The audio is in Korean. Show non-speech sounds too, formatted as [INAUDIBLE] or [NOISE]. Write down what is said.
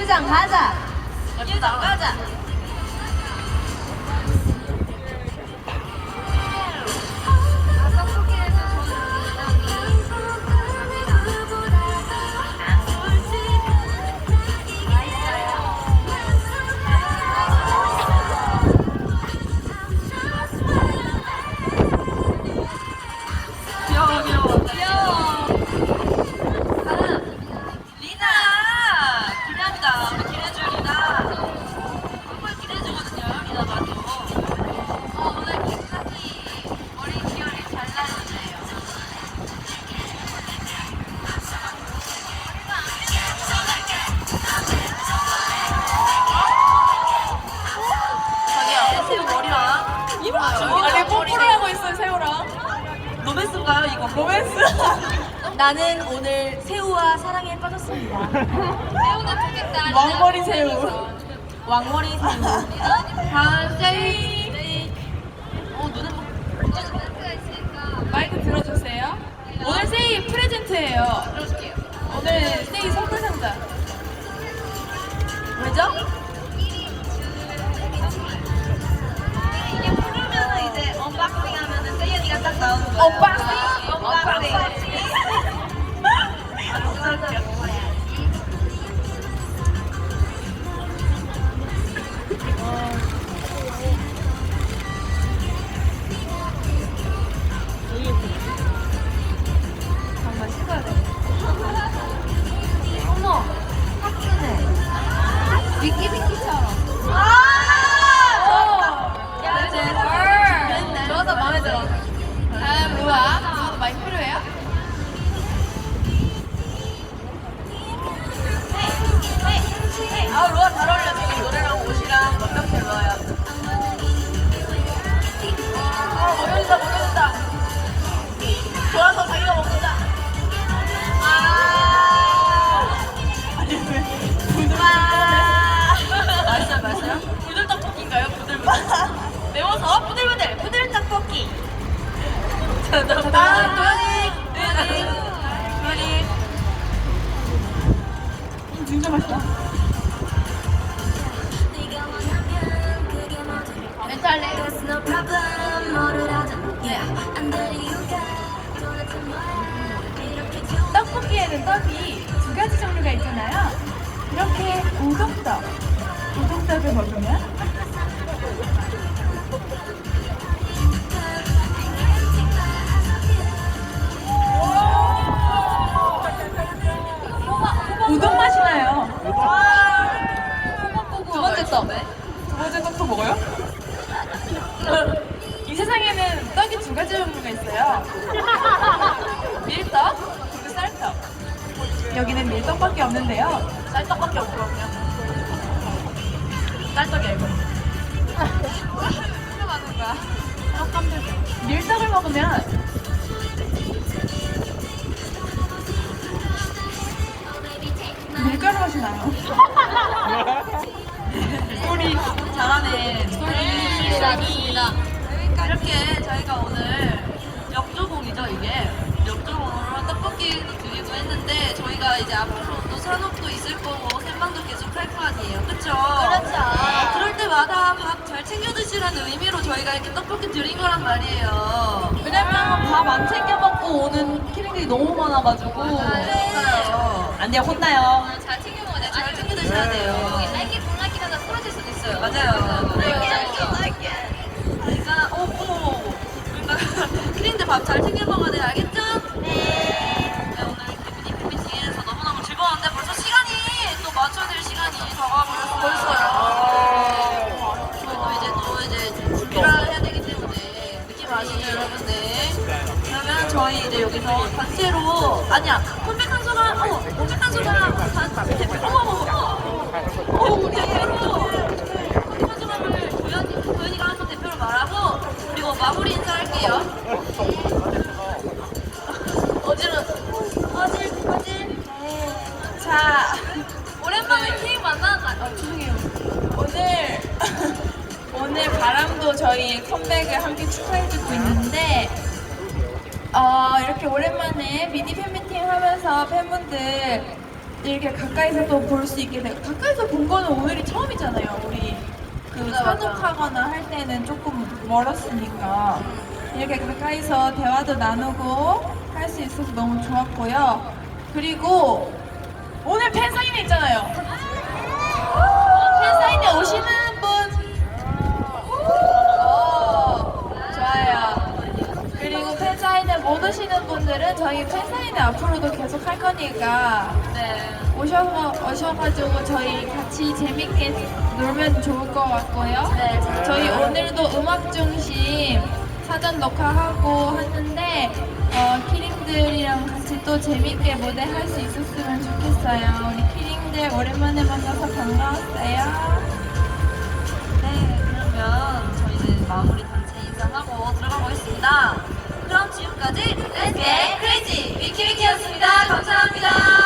유장 가자. 유장 가 가요 이거 로맨스. [LAUGHS] 나는 오늘 새우와 사랑에 빠졌습니다. 새우는 좋겠다. 왕머리 새우. [LAUGHS] 왕머리 새우. 다음 세이 어 눈에 뭐 마이크 들어주세요. 오늘 세이 프레젠트예요. 들어줄게요. 오늘 세이 선물 상자. 왜죠? 언박싱? 언박싱. 정말 씹어야 돼. 어머, 하트네. 미끼미끼 진짜 맛있다 떡볶이에는 떡이 두 가지 종류가 있잖아요. 이렇게 우동떡, 우동떡을 먹으면 먹어요? 이 세상에는 떡이 두 가지 종류가 있어요. 밀떡, 그리고 쌀떡. 여기는 밀떡밖에 없는데요. 쌀떡밖에 없거든요. 쌀떡이야, 이거. 하는 거야. 밀떡을 먹으면 밀가루 맛이 나요. [LAUGHS] 우리 잘하네. 소리라니다 이렇게 저희가 오늘 역조공이죠 이게 역조공으로 떡볶이도 드리고 했는데 저희가 이제 앞으로 또 산업도 있을 거고 생방도 계속 할 거 아니에요, 그렇죠? 그렇죠. 그럴 때마다 밥 잘 챙겨 드시라는 의미로 저희가 이렇게 떡볶이 드린 거란 말이에요. 왜냐면 밥 안 챙겨 먹고 오는 키링들이 너무 많아가지고. 안 돼요, 혼나요. 잘 챙겨 먹어야 잘 챙겨 드셔야 돼요. 맞아요. 그러니까. 그러니까 어, 어, 그러니까 크림들 밥 잘 챙겨 먹어야 돼, 알겠죠? 네. 오늘 미니 팬미팅에서 너무너무 즐거웠는데 벌써 시간이 또 맞춰야 될 시간이 다가버렸어요. 벌써요. 저희도 이제 또 이제 준비를 해야 되기 때문에 느낌 아시죠, 여러분들? 그러면 저희 이제 여기서 단체로 아니야 컴백한 소감 어 컴백한 소감 단 대표 어머 어머 어머 어 우리 대표로 컴백한 소감을 도현이 도현이가 한번 대표로 말하고 그리고 마무리 인사할게요. 어지러 어질 어질 자, 오랜만에 케이크 어, 죄송해요. 오늘, [LAUGHS] 오늘 바람도 저희 컴백을 함께 축하해주고 있는데, 어, 이렇게 오랜만에 미니 팬미팅 하면서 팬분들 이렇게 가까이서 또 볼 수 있게 되고 가까이서 본 거는 오늘이 처음이잖아요. 우리 그. 산옥하거나 할 때는 조금 멀었으니까 이렇게 가까이서 대화도 나누고 할 수 있어서 너무 좋았고요. 그리고 오늘 팬사인회 있잖아요. 팬사인회 오시는 분 오, 좋아요. 그리고 팬사인회 못 오시는 분들은 저희 팬사인회 앞으로도 계속 할 거니까 네. 오셔서 오셔가지고 저희 같이 재밌게 놀면 좋을 것 같고요. 네, 잘 저희 오늘도 음악 중심 사전 녹화하고 하는데 어, 키링들이랑 같이 또 재밌게 무대 할 수 있었으면 좋겠어요. 우리 키링 들 오랜만에 만나서 반가웠어요. 네, 그러면 저희는 마무리 단체 인사하고 들어가 보겠습니다. 그럼 지금까지 Get Crazy 위키위키였습니다. 감사합니다.